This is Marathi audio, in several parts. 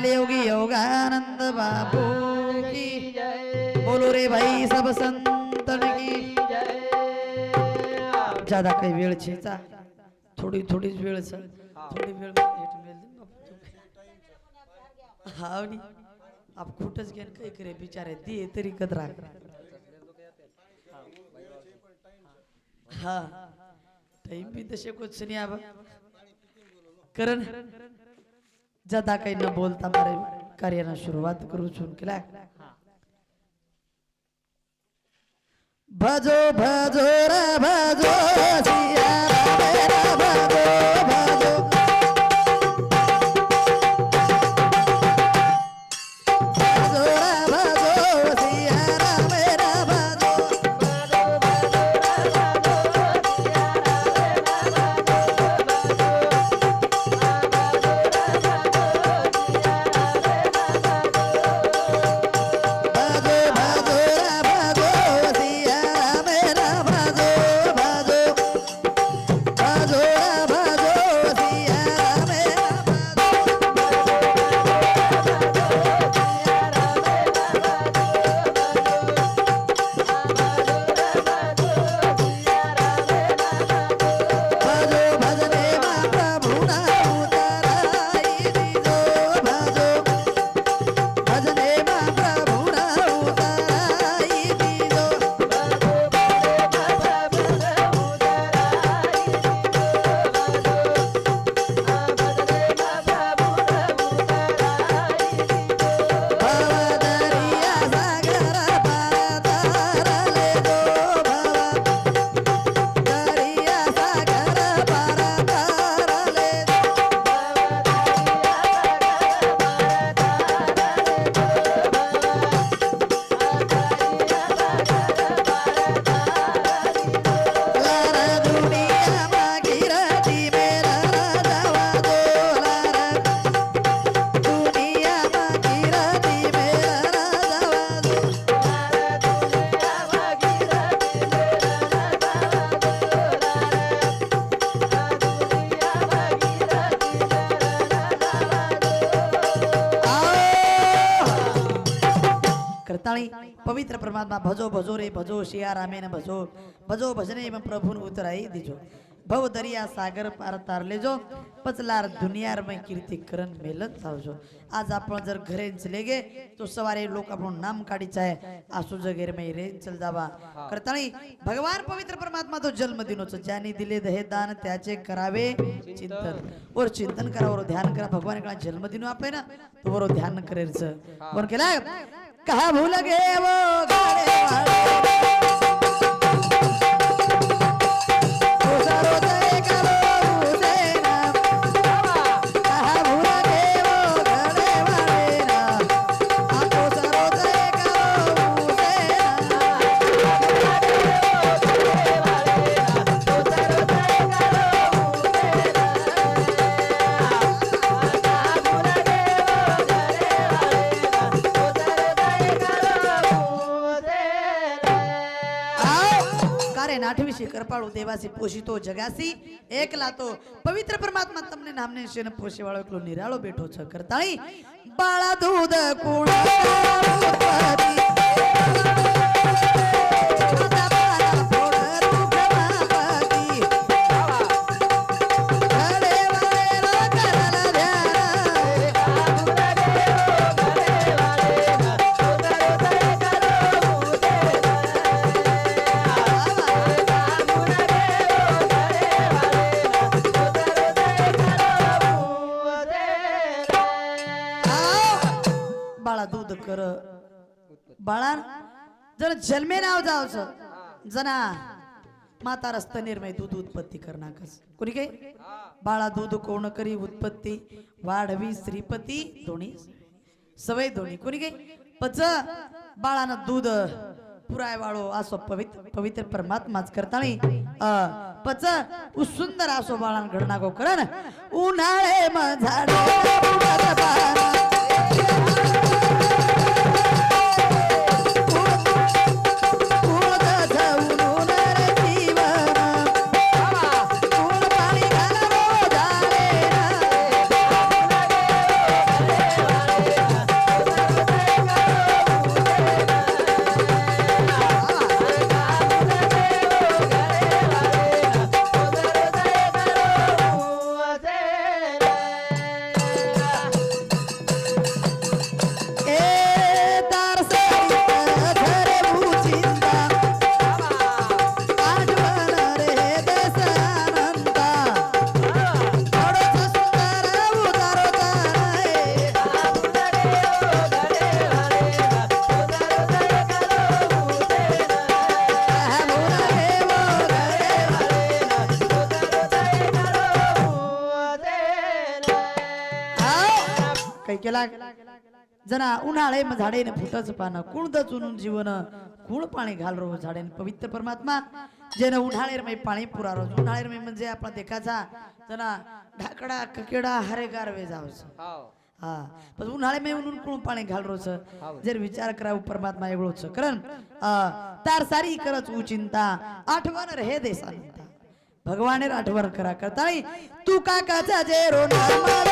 लाल योगी योगानंद बाबू की बोलो रे भाई सब संतन की। ज्यादा काही वेळ છે थोडी थोडीच वेळ सर थोडी वेळ हाव नी. आप कुठंच घेण काही करे बिचारे? दे तरी कदरा हा. टाइम बी तसे कोच नाही आबा. करण. ज्यादा काही न बोलता मारे कार्याला सुरुवात करू छून केला. भजो भजो रे भजो सिया राम रे परमात्मा भजो भजो रे भजो शिया रामेन भजो भजो भजने में प्रभु उतराई दीजो। भव दरिया सागर पार तारले जो पचलार दुनियार में कीर्ति करण मेलत थावजो आज आपण जर घरे चले गे तो सवारे लोक आपण नाम काढीचा आहे आसू जगेर में रे चल जावा। करताळी भगवान पवित्र परमात्मा तो जन्म दिनोच ज्याने दिले दहे दान त्याचे करावे चिंतन। और चिंतन करा और ध्यान करा भगवान का जन्म दिनो आपले ना तो बरोबर ध्यान करेल कोण केला कहा भूल गे નાઠવીસી કરપાળું દેવાસી પોષિતો જગાસી. એકલા તો પવિત્ર પરમાત્મા તમને નામને છે ને પોષી વાળો એકલો નિરાળો બેઠો છે. કરતાળી, બાળા દૂધ કુણ बाळा जर जन्मे नाव जावचं. जना माता रस्तनेरमय दूध उत्पत्ती करणाकस कोणी काय बाळा दूध कोण करी उत्पत्ती? वाढवी श्रीपती दोन्ही. सवय दोन्ही. कोणी काय पच बाळानं दूध पुराय वाळो असो पवित्र पवित्र परमात्माच करताळी. पच सुंदर असो बाळान घडना गो करण. उन्हाळे म केला. जना उन्हाळे म झाडे न फुटच पान कुण चुनून जीवन कुण पाणी घाल रो झाडे पवित्र परमात्मा. जेन उन्हाळेर मै पाणी पुरा रोज. उन्हाळेर मै म्हणजे आपण देखाचा जना ढाकडा ककेडा हरेगार वे जावस. हा. पण उन्हाळे मै उन्हून कुण पाणी घाल रोज. जर विचार करा परमात्मा एवढोच कारण तार सारी करच उचिंता आठवण रे देसांता भगवानेर आठवण करा. करताळी तू काकाचा जे रो शंभर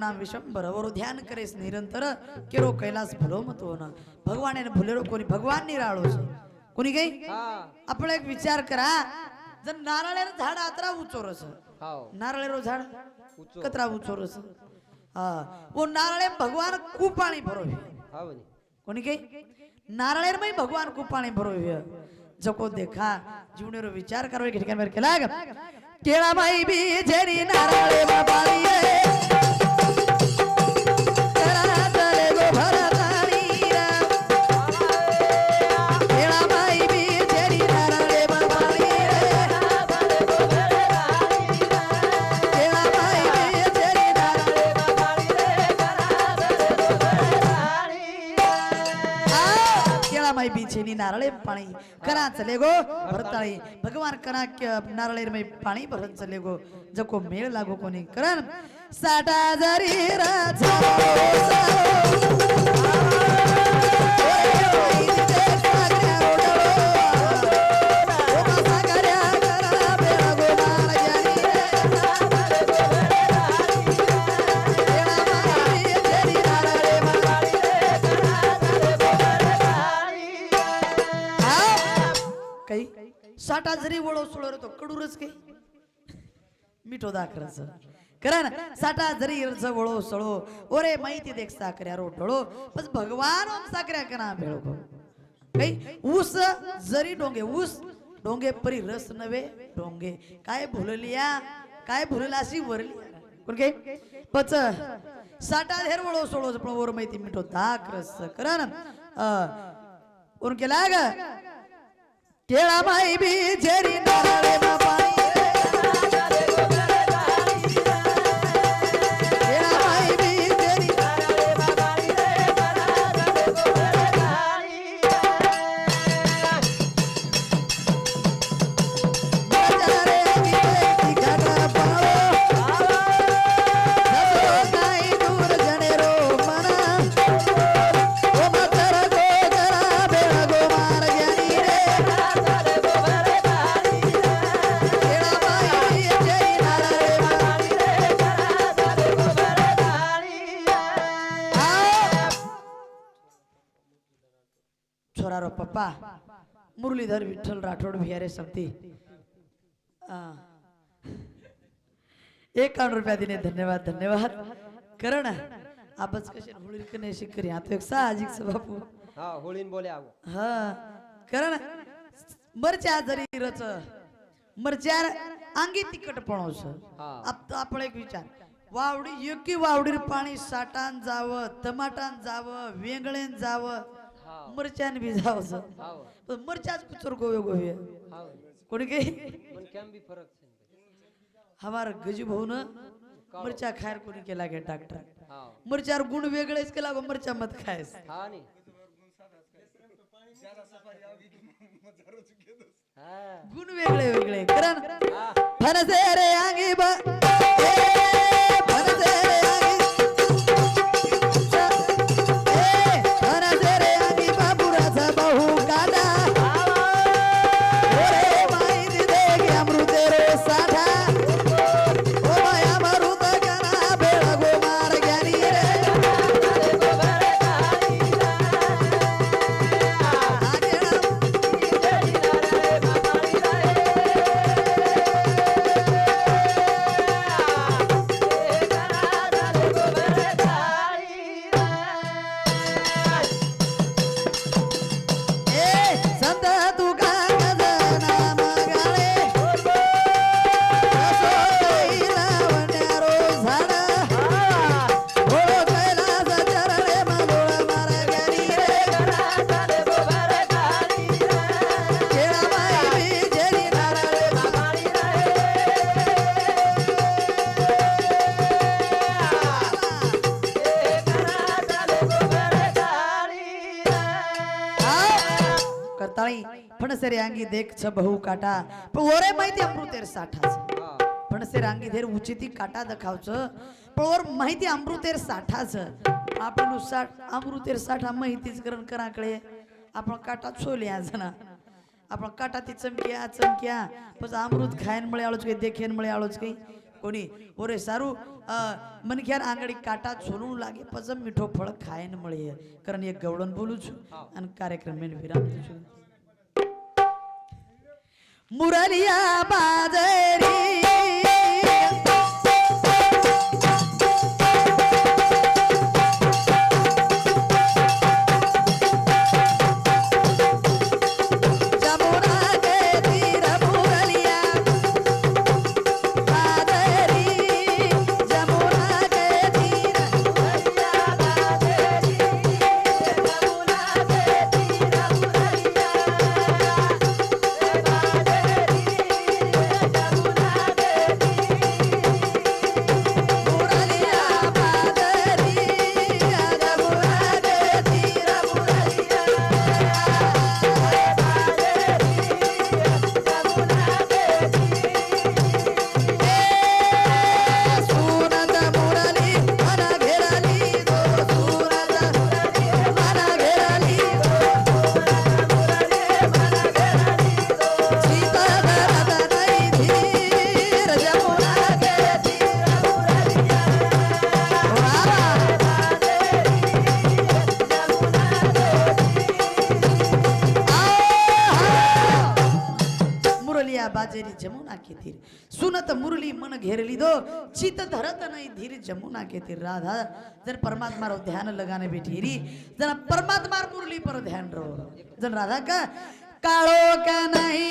नाम विशंभर वर ध्यान करेस निरंतर. केरो कैलास भलो मत हो ना भगवान भुलेरो कोणी भगवान निराळोस कोणी काही हा. आपण एक विचार करा. जर नारळेर झाड आतरा उचोरस. हाव नारळेरो झाड. कतरा उचोरस. हा. वो नारळे भगवान खूप पाणी भरो. कोणी काही नारळेर मै भगवान खूप पाणी भरो जको देखा. जीवनेरो विचार करो. ठिकाण केला केळा माई बी झेरी नारळे बाबाळी नारळे पाणी. करा चले गो भरताळी भगवान करा नारळे मै पाणी भरत चले गो. जको मेळ लागो कोणी. करण साठा जरी मिठो दाखरच करा ना. साठा जरी इरच वळो सळो. ओरे माहिती देख साकऱ्या रो ढळो बस भगवान ओम करा कना भेळो काही ऊस जरी डोंगे ऊस डोंगे परी रस नवे डोंगे. काय भुललिया? काय भुलला अशी वरली? ओके पच साठा धेर वळो सोळो. पण वर माहिती मिठो दाख रस करा ना. कोण केला ग? केळा माई बी झेरी नारळे बापाई. छोरा रो पप्पा। मुरलीधर विठ्ठल राठोड भियारे समती एकावन्न रुपया दिने धन्यवाद धन्यवाद। करण आबच कसे होळी कने शिकरी आता एक साहजिक स बापू हा होळीन बोले आगो. हा. करण मरच्या जरी रच. मरच्यार अंगी तिकट पणोस. हा. आप आपण एक विचार. वावडी योग्य वावडीर पाणी साठान जावं टमाटान जावं वेंगळेन जावं मरच्यान बी जावस पण मरच्याच कुचर गोवे गोवे कोणी काही? पण फरक छे हमार गजू भाऊ हो न मरचा खायर कोणी केला गे डॉक्टर मरच्यावर गुण वेगळेच केला गो मरच्या मत खायस. हा नी गुण वेगळे वेगळे. कारण फनसे रे आगी बा फणसेरे अंगी देख छ बहु काटा. पण ओरे माहिती अमृतेर साठाच. फणसेर अंगी धीर उचिती काटा दखावच. पण ओर माहिती अमृतेर साठाच. आपण साठ अमृतेर साठा माहितीच करण कराकडे. आपण काटा छोले आ ना आपण काटा ती चमक्या चमक्या. पण अमृत खायन मळे आलोच काही देखेन मळे आलोच काही. कोणी? ओरे सारू मनख्यान आंगडी काटा झोलून लागे पजम मिठो फळ खायन मळे. कारण एक गवळण बोलू छू आणि कार्यक्रम विराम মুরারিয়া বাজারে घेरली दो चित धरत नाही धीर जमुना घेते राधा. जर परमात्मा रो ध्यान लगाने बेठेरी जरा परमात्मा मुरली पर ध्यान रो. जर राधा का काळो का नाही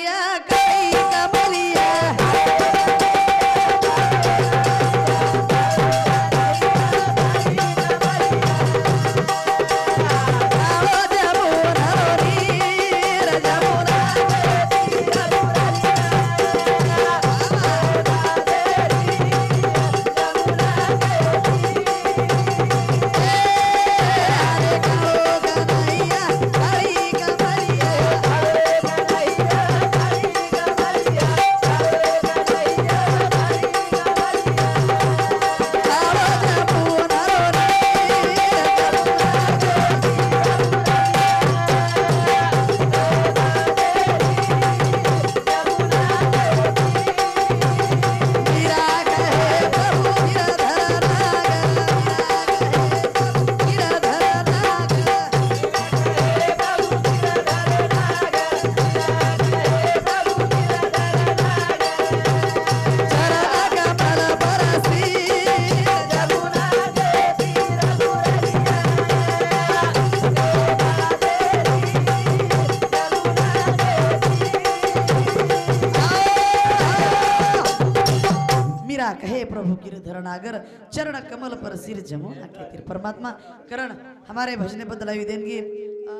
मीरा हे प्रभु गिरधर नागर चरण कमल पर सिर जमुना के तीर परमात्मा करण हमारे भजने बदलाई देंगे अ,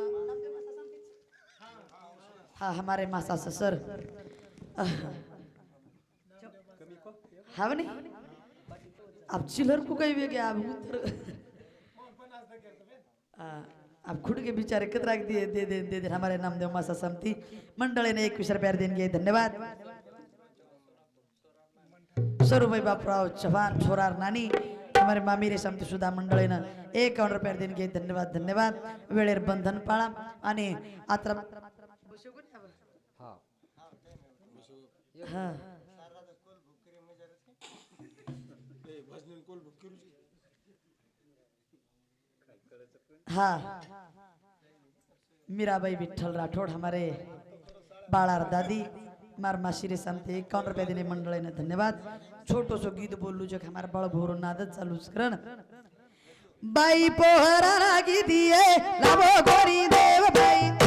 हाँ हमारे मासा ससर हाँ नहीं अब चिल्हर को कही गया अब उतर अब खुद के बिचारे कतरा दे दे दे दे हमारे नामदेव मासा समती मंडळी ने एक विचार प्यार देणगे धन्यवाद सरूबाई बापराव चव्हाण छोरार नानी हमारे मामीरे समिती सुद्धा मंडळीनं एकावन्न रुपये देणगे धन्यवाद धन्यवाद. वेळेर बंधन पाळा आणि आता हा हा. हाँ. मीराबाई विठ्ठल राठोड हमारे बाळार दादी मार माशिरे सांगते एकावन्न रुपये दिले मंडळीने? धन्यवाद. छोटस गीत बोललो जग हमार बळ भोर नादच चालूच करण. बाई पोहरा लागी दिये लाभो गोरी देव बाई.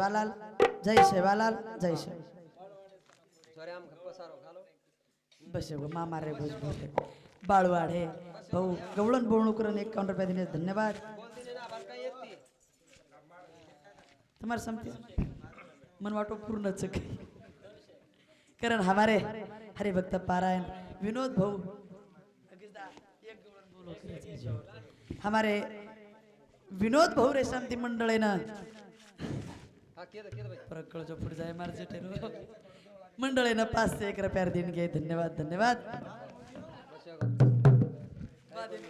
સેવાલાલ જય સેવાલાલ જય સેવા જોરે આમ પસારો ખાલો बस एवढं मामा रे बस बोल बाळवाड हे भाऊ गवळण बोलणं करून एक काउंटर रुपये दिने धन्यवाद બોલતી ને ના વાત કઈ એકતી तुम्हारे समते मन वाटो पूर्णच काही कारण हमारे हरे भक्त पारायण विनोद प्रकळ चोपड जाय मारचे ठेरो मंडळीनं पाच ते एक रुपया देऊन घे धन्यवाद धन्यवाद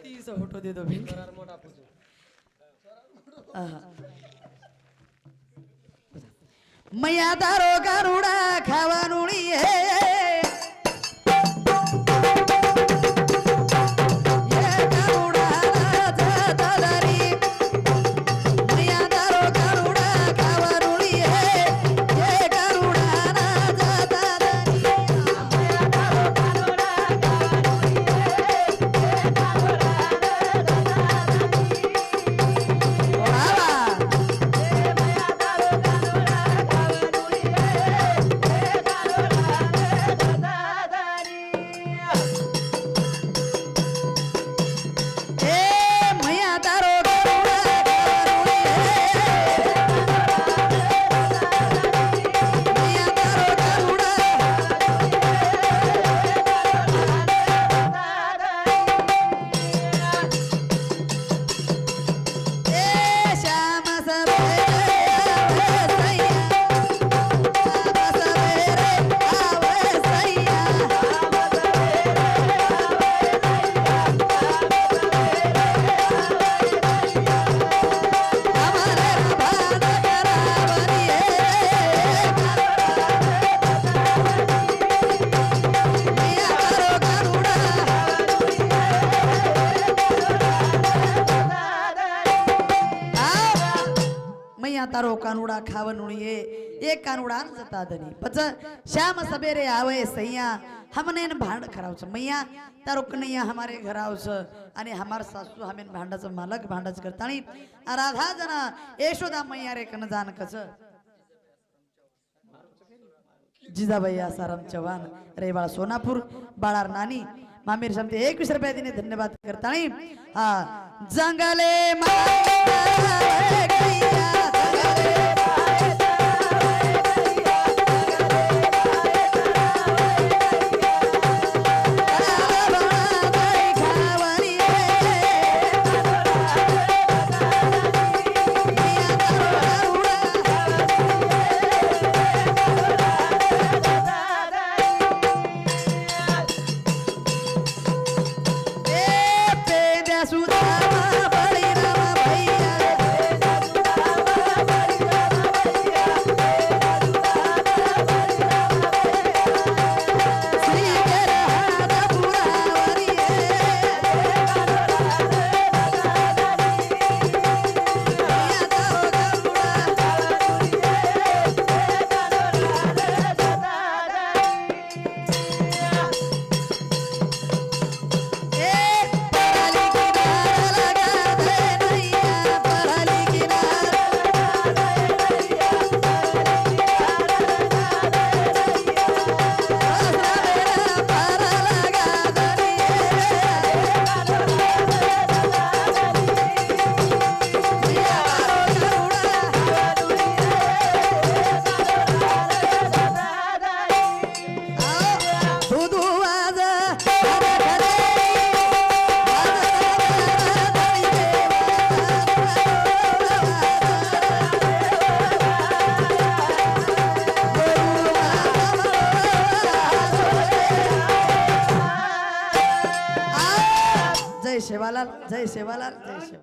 तीस फोटो देतो मी મૈયા તારો ગરુડા ખાવાનું હે तारो कानुडा खावनुळी एक कानुडा न जता धनी। पच श्याम सबेरे आवे सैया हमने न भांड करावचं मैया तारो कन्हैया हमारे घर आवस आणि हमार सासू हमेन भांडाचं मालक भांडाच करतानी। राधा जना यशोदा मैया रे कन जान कस। जिजाबाई आसाराम चव्हाण रेवाळ सोनापूर बाळार नानी मामीर समते एकवीस रुपया दिने धन्यवाद करतानी। हा जंगले va y se va